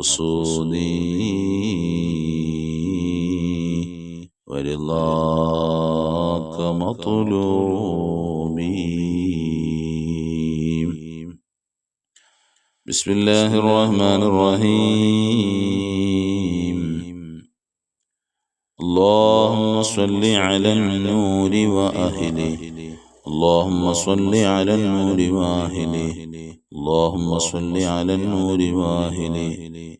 مقصودي ورضاك مطلوبي بسم الله الرحمن الرحيم. اللهم صل على النور وأهله. اللهم صل على النور وأهله. اللهم صل على النور وأهله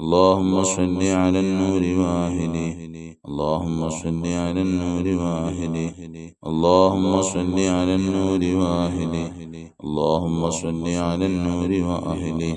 اللهم صل على النور وأهله اللهم صل على النور وأهله اللهم صل على النور وأهله اللهم صل على النور وأهله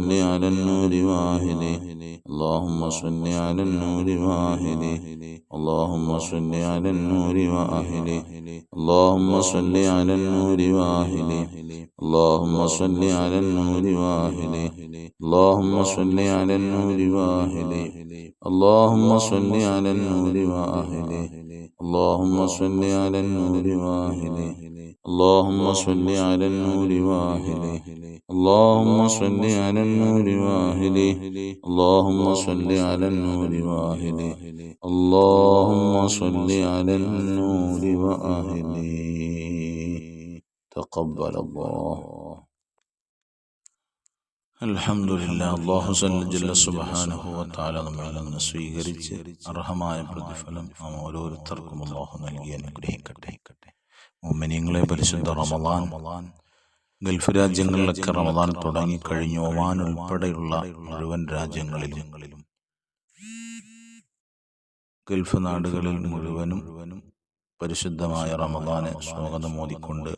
على النور وأهله اللهم صل على النور وأهله اللهم صل على النور وأهله اللهم صل على النور وأهله اللهم صل على النور وأهله اللهم صل على النور وأهله اللهم صل على النور وأهله اللهم صل على النور وأهله اللهم صل على النور وأهله اللهم صل على النور وأهله اللهم صل على النور وأهله اللهم صل على النور وأهله تقبل الله അൽഹംദുലില്ലാ അല്ലാഹു സല്ല ജല്ല സുബ്ഹാനഹു വ തആല നമ്മിൽ നിന്ന് സ്വീകരിച്ച് അർഹമായ പ്രതിഫലം നാം ഓരോരുത്തർക്കും അല്ലാഹു നൽകി അനുഗ്രഹിക്കട്ടെ മുഅ്മിനീങ്ങളെ പരിശുദ്ധ റമളാൻ ഗൾഫ് രാജ്യങ്ങളിലൊക്കെ റമദാൻ തുടങ്ങി കഴിഞ്ഞു ഒമാൻ ഉൾപ്പെടെയുള്ള മുഴുവൻ രാജ്യങ്ങളിലും. ഗൾഫ് നാടുകളിൽ മുഴുവനും പരിശുദ്ധമായ റമദാനെ സ്വാഗതം മോദിക്കൊണ്ട്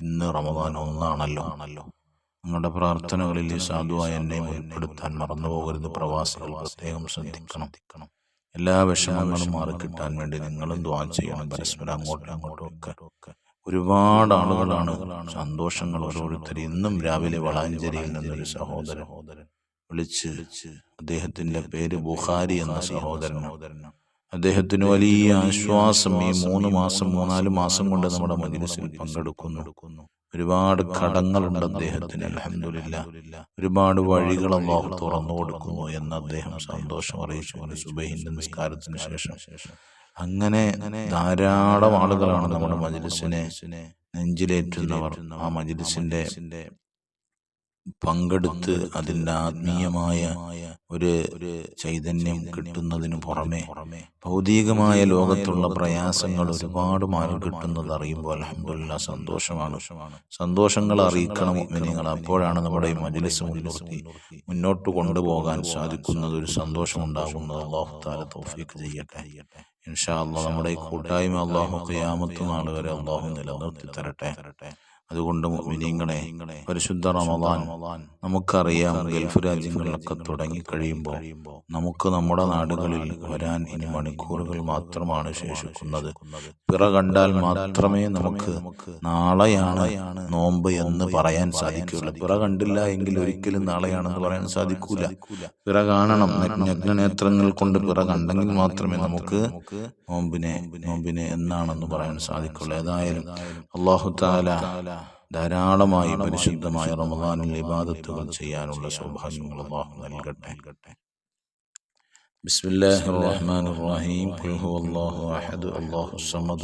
ഇന്ന് റമദാൻ ഒന്നാണല്ലോ. ആണല്ലോ നിങ്ങളുടെ പ്രാർത്ഥനകളിൽ ഈ സാധുവായ എന്നെ ഉൾപ്പെടുത്താൻ മറന്നുപോകരുത് പ്രവാസികൾ പ്രത്യേകം ശ്രദ്ധിക്കണം. എല്ലാ വിഷമങ്ങളും മാറിക്കിട്ടാൻ വേണ്ടി നിങ്ങളും ദ്വാ ചെയ്യണം. പരസ്പരം അങ്ങോട്ടും അങ്ങോട്ടും ഒക്കെ. ഒരുപാട് ആളുകളാണ് സന്തോഷങ്ങൾ ഓരോരുത്തർ ഇന്നും രാവിലെ വളാഞ്ചേരിയിൽ നിന്നൊരു സഹോദരൻ വിളിച്ച് അദ്ദേഹത്തിന്റെ പേര് ബുഹാരി എന്ന സഹോദരൻ അദ്ദേഹത്തിന് വലിയ ആശ്വാസം ഈ മൂന്ന് മാസം മൂന്നാൽ മാസം കൊണ്ട് നമ്മുടെ മജിലിസിൽ പങ്കെടുക്കുന്നു. ഒരുപാട് കടങ്ങളുണ്ട് അദ്ദേഹത്തിന് അലഹമില്ല ഒരുപാട് വഴികൾ അള്ളാഹു തുറന്നു കൊടുക്കുന്നു എന്ന് അദ്ദേഹം സന്തോഷം അറിയിച്ചു. സുബൈഹിന്റെ നിസ്കാരത്തിന് ശേഷം. അങ്ങനെ ധാരാളം ആളുകളാണ് നമ്മുടെ മജിലിസിനെ നെഞ്ചിലേറ്റുന്നവർ. ആ മജിലിസിന്റെ പങ്കെടുത്ത് അതിന്റെ ആത്മീയമായ ഒരു ചൈതന്യം കിട്ടുന്നതിന് പുറമെ ഭൗതികമായ ലോകത്തുള്ള പ്രയാസങ്ങൾ ഒരുപാട് മാറി കിട്ടുന്നത് അറിയുമ്പോൾ അലഹമില്ല സന്തോഷമാണ്. സന്തോഷങ്ങൾ അറിയിക്കണം നിങ്ങൾ അപ്പോഴാണ് നമ്മുടെ ഈ മജിലിസ് മുൻനിർത്തി. മുന്നോട്ട് കൊണ്ടുപോകാൻ സാധിക്കുന്നത് ഒരു സന്തോഷം ഉണ്ടാകുന്നത് അള്ളാഹു താല തോഫീക്ക് ചെയ്യട്ടെ. ഇൻഷാ അള്ളാഹ് നമ്മുടെ കൂട്ടായ്മ അള്ളാഹു ക്യാമത്തും നാൾ വരെ അള്ളാഹു നിലനിർത്തി തരട്ടെ അതുകൊണ്ട് പരിശുദ്ധ റമദാൻ നമുക്കറിയാം ഗൾഫ് രാജ്യങ്ങളിലൊക്കെ തുടങ്ങി കഴിയുമ്പോൾ നമുക്ക് നമ്മുടെ നാടുകളിൽ വരാൻ ഇനി മണിക്കൂറുകൾ മാത്രമാണ് ശേഷിക്കുന്നത്. പിറ കണ്ടാൽ മാത്രമേ നമുക്ക് നാളെയാണ് നോമ്പ് എന്ന് പറയാൻ സാധിക്കുകയുള്ളൂ. പിറ കണ്ടില്ല എങ്കിൽ ഒരിക്കലും നാളെയാണെന്ന് പറയാൻ സാധിക്കൂല. പിറ കാണണം. നഗ്നനേത്രങ്ങൾ കൊണ്ട് പിറ കണ്ടെങ്കിൽ മാത്രമേ നമുക്ക് നോമ്പിനെ നോമ്പിനെ എന്നാണെന്ന് പറയാൻ സാധിക്കുള്ളൂ ഏതായാലും അള്ളാഹു താല ധാരാളമായി പരിശുദ്ധമായ റമദാനിൽ ഇബാദത്തുകൾ ചെയ്യാനുള്ള സൗഭാഗ്യങ്ങൾ അള്ളാഹു നൽകട്ടെ بسم الله الرحمن الرحيم قل هو الله أحد الله الصمد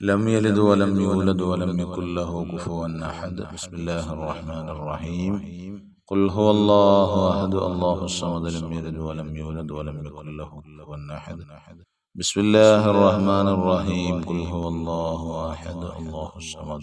لم يلد ولم يولد ولم يكن له كفوا أحد بسم الله الرحمن الرحيم قل هو الله أحد الله الصمد لم يلد ولم يولد ولم يكن له كفوا أحد بسم الله الرحمن الرحيم قل هو الله أحد الله الصمد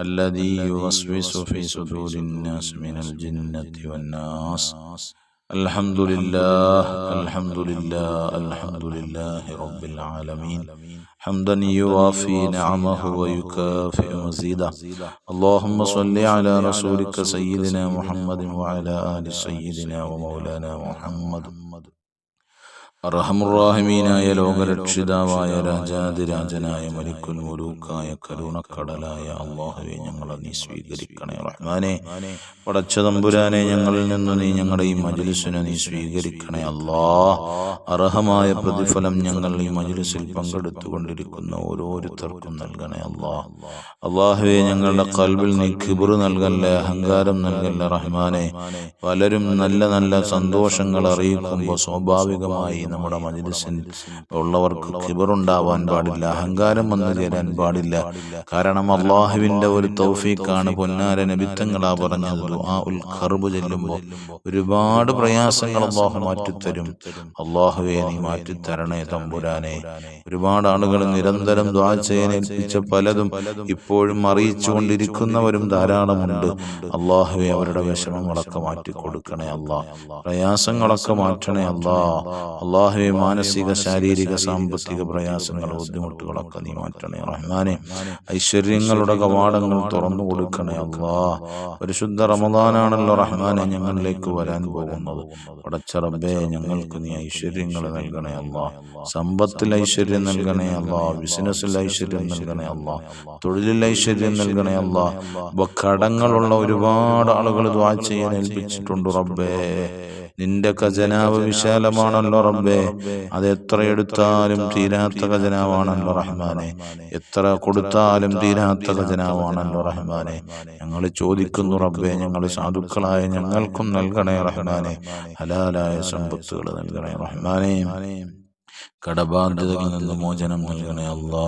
الذي يوسوس في صدور الناس من الجنة والناس الحمد لله الحمد لله الحمد لله رب العالمين حمدا يوافي نعمه ويكافئ مزيدا اللهم صل على رسولك سيدنا محمد وعلى آل سيدنا ومولانا محمد അറഹമുറാഹിമീനായ ലോകരക്ഷിതാവായ രാജാതിരാജനായ മലിക്കുൽ മുലൂക്കായ കരുണക്കടലായ അള്ളാഹുവെ ഞങ്ങളെ നീ സ്വീകരിക്കണേ. റഹ്മാനെ പടച്ച തമ്പുരാനെ ഞങ്ങളിൽ നിന്ന് നീ ഞങ്ങളുടെ ഈ മജിലിസിനെ നീ സ്വീകരിക്കണേ അല്ലാ അർഹമായ പ്രതിഫലം ഞങ്ങൾ ഈ മജിലിസിൽ പങ്കെടുത്തുകൊണ്ടിരിക്കുന്ന ഓരോരുത്തർക്കും നൽകണേ അല്ലാ അള്ളാഹുവെ ഞങ്ങളുടെ കൽവിൽ നീ ഖിബർ നൽകല്ലേ അഹങ്കാരം നൽകല്ലേ റഹ്മാനെ. പലരും നല്ല നല്ല സന്തോഷങ്ങൾ അറിയിക്കുമ്പോൾ സ്വാഭാവികമായി നമ്മുടെ മജിലിസിൽ ഉള്ളവർക്ക് കിബറുണ്ടാവാൻ പാടില്ല അഹങ്കാരം വന്നു ചേരാൻ പാടില്ല. കാരണം അള്ളാഹുവിന്റെ ഒരു തൗഫീഖാണ് പൊന്നാര നബിത്തങ്ങളാ പറഞ്ഞത്. ആ ഉൽ ഖർബ് ചെല്ലുമ്പോൾ ഒരുപാട് പ്രയാസങ്ങൾ അള്ളാഹു മാറ്റിത്തരും. അള്ളാഹുവെ നീ മാറ്റിത്തരണേ തമ്പുരാനെ. ഒരുപാട് ആളുകൾ നിരന്തരം ദ്വാ പലതും ഇപ്പോഴും അറിയിച്ചു കൊണ്ടിരിക്കുന്നവരും ധാരാളമുണ്ട്. അള്ളാഹുവെ അവരുടെ വിഷമങ്ങളൊക്കെ മാറ്റി കൊടുക്കണേ അല്ലാ പ്രയാസങ്ങളൊക്കെ മാറ്റണേ അല്ലാ അള്ളാഹുവെ മാനസിക ശാരീരിക സാമ്പത്തിക പ്രയാസങ്ങൾ ബുദ്ധിമുട്ടുകളൊക്കെ നീ മാറ്റണേ റഹ്മാനെ. ഐശ്വര്യങ്ങളുടെ കവാടങ്ങൾ തുറന്നു കൊടുക്കണേ അള്ളാ. പരിശുദ്ധ റമദാനാണല്ലോ റഹ്മാനെ ഞങ്ങളിലേക്ക് വരാൻ പോകുന്നത്. പടച്ച റബ്ബേ ഞങ്ങൾക്ക് നീ ഐശ്വര്യങ്ങൾ നൽകണേ അള്ളാ. സമ്പത്തിൽ ഐശ്വര്യം നൽകണേ അള്ളാ. ബിസിനസ്സിൽ ഐശ്വര്യം നൽകണേ അള്ളാ. തൊഴിലിൽ ഐശ്വര്യം നൽകണേ അള്ളാ. കടങ്ങളുള്ള ഒരുപാട് ആളുകൾ ദ്വാ ചെയ്യാൻ ഏൽപ്പിച്ചിട്ടുണ്ട് റബ്ബേ. നിന്റെ ഖജനാവ് വിശാലമാണല്ലോ റബ്ബേ. അത് എത്ര എടുത്താലും തീരാത്ത ഖജനാവാണല്ലോ റഹ്മാനെ. എത്ര കൊടുത്താലും തീരാത്ത ഖജനാവാണല്ലോ റഹ്മാനെ. ഞങ്ങൾ ചോദിക്കുന്നു റബ്ബേ ഞങ്ങൾ സാധുക്കളായ ഞങ്ങൾക്കും നൽകണേ റഹ്മാനെ. ഹലാലായ സമ്പത്തുകൾ നൽകണേ റഹ്മാനെ. കടബാധ്യതകളിൽ നിന്ന് മോചനം നൽകണേ അല്ലാ.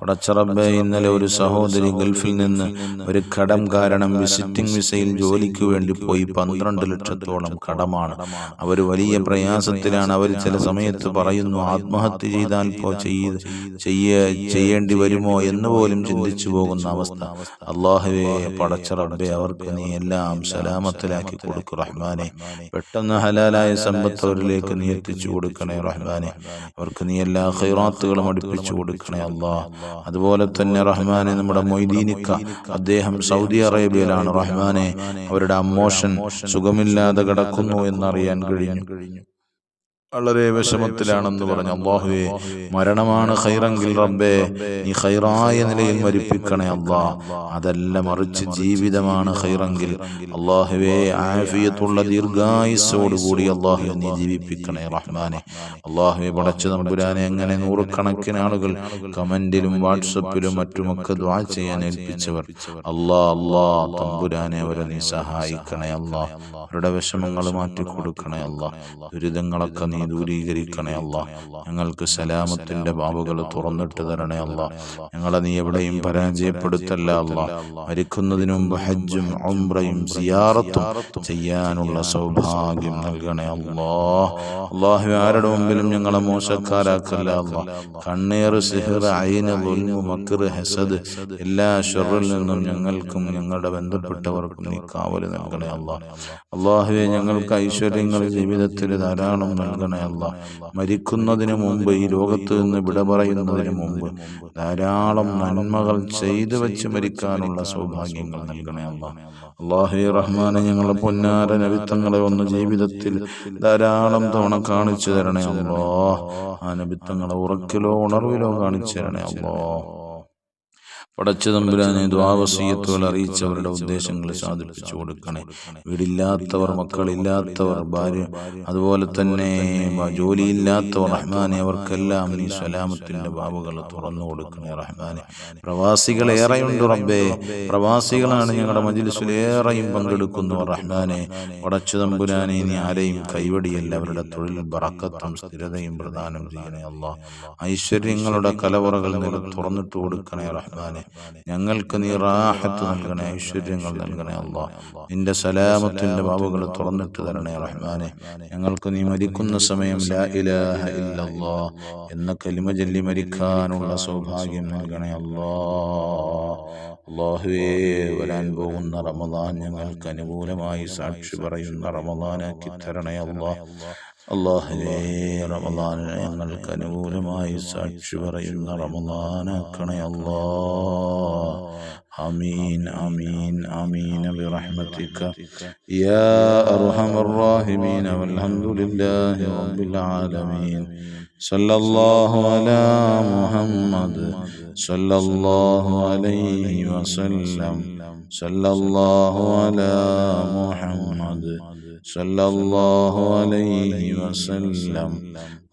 പടച്ചറബെ ഇന്നലെ ഒരു സഹോദരി ഗൾഫിൽ നിന്ന് ഒരു കടം കാരണം വിസിറ്റിംഗ് വിസയിൽ ജോലിക്ക് വേണ്ടി പോയി പന്ത്രണ്ട് ലക്ഷത്തോളം കടമാണ്. അവർ വലിയ പ്രയാസത്തിലാണ്. അവർ ചില സമയത്ത് പറയുന്നു ആത്മഹത്യ ചെയ്താൽ പോ ചെയ്യ ചെയ്യേണ്ടി വരുമോ? എന്ന് പോലും ചിന്തിച്ചു പോകുന്ന അവസ്ഥ. അള്ളാഹുവേ പടച്ചറബെ അവർക്ക് നീ എല്ലാം സലാമത്തിലാക്കി കൊടുക്കും റഹ്മാനെ. പെട്ടെന്ന് ഹലാലായ സമ്പത്ത് അവരിലേക്ക് നീ എത്തിച്ചു കൊടുക്കണേ റഹ്മാനെ. അവർക്ക് നീ എല്ലാ ഖൈറാത്തുകളും അടുപ്പിച്ചു കൊടുക്കണേ അല്ലാ. അതുപോലെ തന്നെ റഹ്മാനെ നമ്മുടെ മൊയ്തീനിക്ക അദ്ദേഹം സൗദി അറേബ്യയിലാണ്. റഹ്മാനെ അവരുടെ അമ്മോഷൻ സുഖമില്ലാതെ കിടക്കുന്നു എന്നറിയാൻ കഴിഞ്ഞു. വളരെ വിഷമത്തിലാണെന്ന് പറഞ്ഞു അള്ളാഹുവെ മരണമാണ് ഖൈറെങ്കിൽ റബ്ബേ നീ ഖൈറായ നിലയിൽ മരിപ്പിക്കണേ അള്ളാ. അതല്ല മറിച്ച് ജീവിതമാണ് ഖൈറെങ്കിൽ. അള്ളാഹുവെ ആഫിയത്തുള്ള ദീർഘായുസോടുകൂടി അള്ളാഹു നീ ജീവിപ്പിക്കണേ റഹ്മാനെ. അള്ളാഹുവെ പടച്ചു നമ്പുരാനെ അങ്ങനെ നൂറുകണക്കിന് ആളുകൾ കമന്റിലും വാട്സപ്പിലും മറ്റുമൊക്കെ ദ്വാ ചെയ്യാൻ ഏൽപ്പിച്ചവർ. അള്ളാ അള്ളാ തമ്പുരാനെ അവരെ നീ സഹായിക്കണേ അള്ളാ. അവരുടെ വിഷമങ്ങൾ മാറ്റിക്കൊടുക്കണേ അള്ളാ. ദുരിതങ്ങളൊക്കെ നീ ദൂരീകരിക്കണേ അല്ല. ഞങ്ങൾക്ക് സലാമത്തിന്റെ ബാബുകൾ തുറന്നിട്ട് തരണേ അല്ല. ഞങ്ങളെ നീ എവിടെയും പരാജയപ്പെടുത്തല്ല അല്ല. മരിക്കുന്നതിന് മുമ്പ് ഹജ്ജും ഉംറയും സിയാറത്തും ചെയ്യാനുള്ള സൗഭാഗ്യം നൽകണേ അല്ലോ. അള്ളാഹു ആരുടെ മുമ്പിലും ഞങ്ങളെ മോശക്കാരാക്കല്ല അല്ല. കണ്ണേറ് സിഹിർ അയിന് മക്കർ ഹസദ് എല്ലാ ഷെറിൽ നിന്നും ഞങ്ങൾക്കും ഞങ്ങളുടെ ബന്ധപ്പെട്ടവർക്കും നീ കാവൽ നൽകണേ അല്ല. അള്ളാഹുവെ ഞങ്ങൾക്ക് ഐശ്വര്യങ്ങൾ ജീവിതത്തിൽ ധാരാളം നൽകണേ അല്ല. മരിക്കുന്നതിന് മുമ്പ് ഈ ലോകത്ത് നിന്ന് വിട പറയുന്നതിന് മുമ്പ് ധാരാളം നന്മകൾ ചെയ്തു വെച്ച് മരിക്കാനുള്ള സൗഭാഗ്യങ്ങൾ നൽകണേ അല്ല. അള്ളാഹി റഹ്മാനെ ഞങ്ങളെ പൊന്നാര നബിത്തങ്ങളെ ഒന്ന് ജീവിതത്തിൽ ധാരാളം തവണ കാണിച്ചു തരണേ അല്ലോ. ആ നബിത്തങ്ങളെ ഉറക്കിലോ ഉണർവിലോ കാണിച്ചു തരണേ അല്ലോ. പടച്ച തമ്പുരാനെ ദ്വാവസീയത്തുകൾ അറിയിച്ചവരുടെ ഉദ്ദേശങ്ങൾ സാധിപ്പിച്ചു കൊടുക്കണേ. വീടില്ലാത്തവർ മക്കളില്ലാത്തവർ ഭാര്യ അതുപോലെ തന്നെ ജോലിയില്ലാത്തവർ റഹ്മാനെ അവർക്കെല്ലാം നീ സ്വലാമത്തിന്റെ ബാബുകൾ തുറന്നു കൊടുക്കണേ റഹ്മാനെ. പ്രവാസികൾ ഏറെയുണ്ട് റബ്ബേ. പ്രവാസികളാണ് ഞങ്ങളുടെ മജിലിസിൽ ഏറെയും പങ്കെടുക്കുന്നു റഹ്മാനെ. പടച്ചു തമ്പുരാനെ നീ ആരെയും കൈവടിയല്ല. അവരുടെ തൊഴിൽ ബറക്കത്തും സ്ഥിരതയും പ്രദാനം ചെയ്യണേ അല്ല ഐശ്വര്യങ്ങളുടെ കലവറകൾ നില തുറന്നിട്ട് കൊടുക്കണേ റഹ്മാനെ. ഞങ്ങൾക്ക് നീ റാഹത്ത് നൽകണേ ഐശ്വര്യങ്ങൾ നൽകണേ അല്ല നിന്റെ സലാമത്തിന്റെ ബാബുകൾ തുറന്നിട്ട് തരണേ റഹ്മാനെ. ഞങ്ങൾക്ക് നീ മരിക്കുന്ന സമയം ലാ ഇലാഹ ഇല്ലല്ലാ എന്ന കലിമ ചൊല്ലി മരിക്കാനുള്ള സൗഭാഗ്യം നൽകണേ അല്ലാ അള്ളാഹുവേ വരാൻ പോകുന്ന റമദാൻ ഞങ്ങൾക്ക് അനുകൂലമായി സാക്ഷി പറയുന്ന റമദാനാക്കി തരണേ അല്ലാ അള്ളാഹുവേ റമദാനിനെ ഞങ്ങൾക്ക് അനുകൂലമായി സാക്ഷി പറയുന്ന റമദാനാക്കണേ അല്ലാ آمين آمين آمين برحمتك يا أرحم الراحمين والحمد لله رب العالمين صلى الله على محمد صلى الله عليه وسلم صلى الله على محمد صلى الله عليه وسلم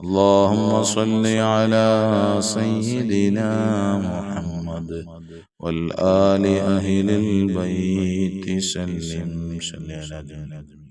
اللهم صل على سيدنا محمد والآل أهل البيت سلم سلم